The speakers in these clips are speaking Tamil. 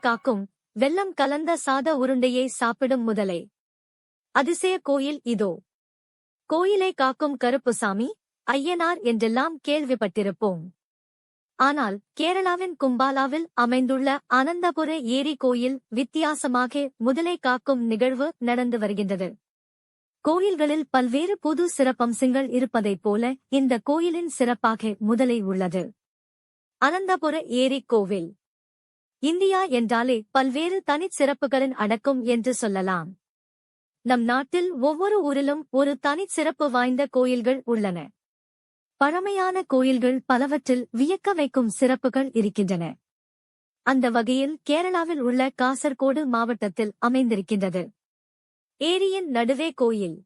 காக்கும் வெள்ளம் கலந்த சாத உருண்டையை சாப்பிடும் முதலை. அதிசய கோயில் இதோ. கோயிலை காக்கும் கருப்புசாமி ஐயனார் என்றெல்லாம் கேள்விப்பட்டிருப்போம். ஆனால் கேரளாவின் கும்பாலாவில் அமைந்துள்ள அனந்தபுர ஏரி கோயில் வித்தியாசமாக முதலை காக்கும் நிகழ்வு நடந்து வருகின்றது. கோயில்களில் பல்வேறு புது சிறப்பம்சங்கள் இருப்பதைப் போல இந்த கோயிலின் சிறப்பாக முதலை உள்ளது. அனந்தபுர ஏரி கோவில். இந்தியா என்றாலே பல்வேறு தனிச் சிறப்புகளின் அடக்கும் என்று சொல்லலாம். நம் நாட்டில் ஒவ்வொரு ஊரிலும் ஒரு தனிச் சிறப்பு வாய்ந்த கோயில்கள் உள்ளன. பழமையான கோயில்கள் பலவற்றில் வியக்க வைக்கும் சிறப்புகள் இருக்கின்றன. அந்த வகையில் கேரளாவில் உள்ள காசர்கோடு மாவட்டத்தில் அமைந்திருக்கின்றது. ஏரியின் நடுவே கோயில்.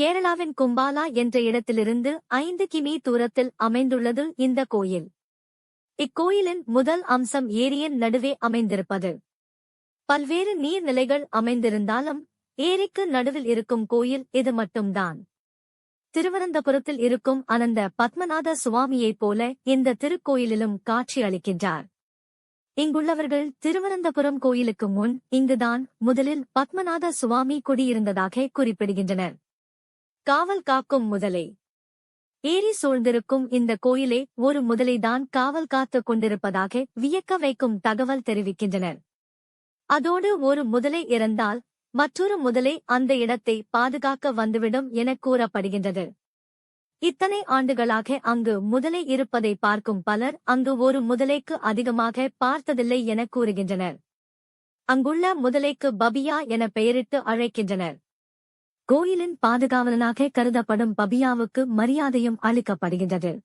கேரளாவின் கும்பாலா என்ற இடத்திலிருந்து ஐந்து கிமீ தூரத்தில் அமைந்துள்ளது இந்த கோயில். இக்கோயிலின் முதல் அம்சம் ஏரியின் நடுவே அமைந்திருப்பது. பல்வேறு நீர்நிலைகள் அமைந்திருந்தாலும் ஏரிக்கு நடுவில் இருக்கும் கோயில் இது மட்டும்தான். திருவனந்தபுரத்தில் இருக்கும் அனந்த பத்மநாத சுவாமியைப் போல இந்த திருக்கோயிலிலும் காட்சி அளிக்கின்றார். இங்குள்ளவர்கள் திருவனந்தபுரம் கோயிலுக்கு முன் இங்குதான் முதலில் பத்மநாத சுவாமி குடியிருந்ததாக குறிப்பிடுகின்றனர். காவல் காக்கும் முதலை. ஏரி சூழ்ந்திருக்கும் இந்த கோயிலே ஒரு முதலைதான் காவல் காத்துக் கொண்டிருப்பதாக வியக்க வைக்கும் தகவல் தெரிவிக்கின்றனர். அதோடு ஒரு முதலை இறந்தால் மற்றொரு முதலை அந்த இடத்தை பாதுகாக்க வந்துவிடும் என கூறப்படுகின்றது. இத்தனை ஆண்டுகளாக அங்கு முதலை இருப்பதை பார்க்கும் பலர் அங்கு ஒரு முதலைக்கு அதிகமாக பார்த்ததில்லை என கூறுகின்றனர். அங்குள்ள முதலைக்கு பபியா என பெயரிட்டு அழைக்கின்றனர். கோயிலின் பாதுகாவலனாக கருதப்படும் பபியாவுக்கு மரியாதையும் அளிக்கப்படுகின்றது.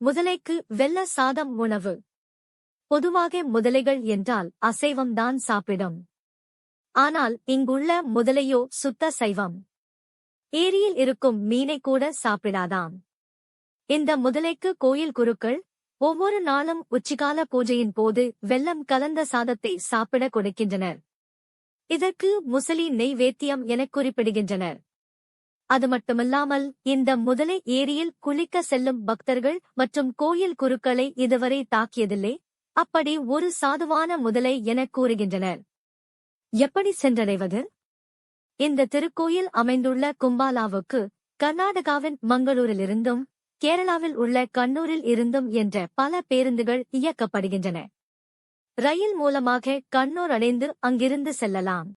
முதலைக்கு வெள்ள சாதம் உணவு. பொதுவாக முதலைகள் என்றால் அசைவம்தான் சாப்பிடும். ஆனால் இங்குள்ள முதலையோ சுத்த சைவம். ஏரியில் இருக்கும் மீனை கூட சாப்பிடாதாம். இந்த முதலைக்கு கோயில் குருக்கள் ஒவ்வொரு நாளும் உச்சிகால பூஜையின் போது வெள்ளம் கலந்த சாதத்தை சாப்பிட கொடுக்கின்றனர். இதற்கு முசலி நெய்வேத்தியம் எனக் குறிப்பிடுகின்றனர். அது மட்டுமல்லாமல் இந்த முதலை ஏரியில் குளிக்க செல்லும் பக்தர்கள் மற்றும் கோயில் குருக்களை இதுவரை தாக்கியதில்லை. அப்படி ஒரு சாதுவான முதலை எனக் கூறுகின்றனர். எப்படி சென்றடைவது? இந்த திருக்கோயில் அமைந்துள்ள கும்பாலாவுக்கு கர்நாடகாவின் மங்களூரிலிருந்தும் கேரளாவில் உள்ள கண்ணூரில் இருந்தும் என்ற பல பேருந்துகள் இயக்கப்படுகின்றன. ரயில் மூலமாக கண்ணூர் அடைந்து அங்கிருந்து செல்லலாம்.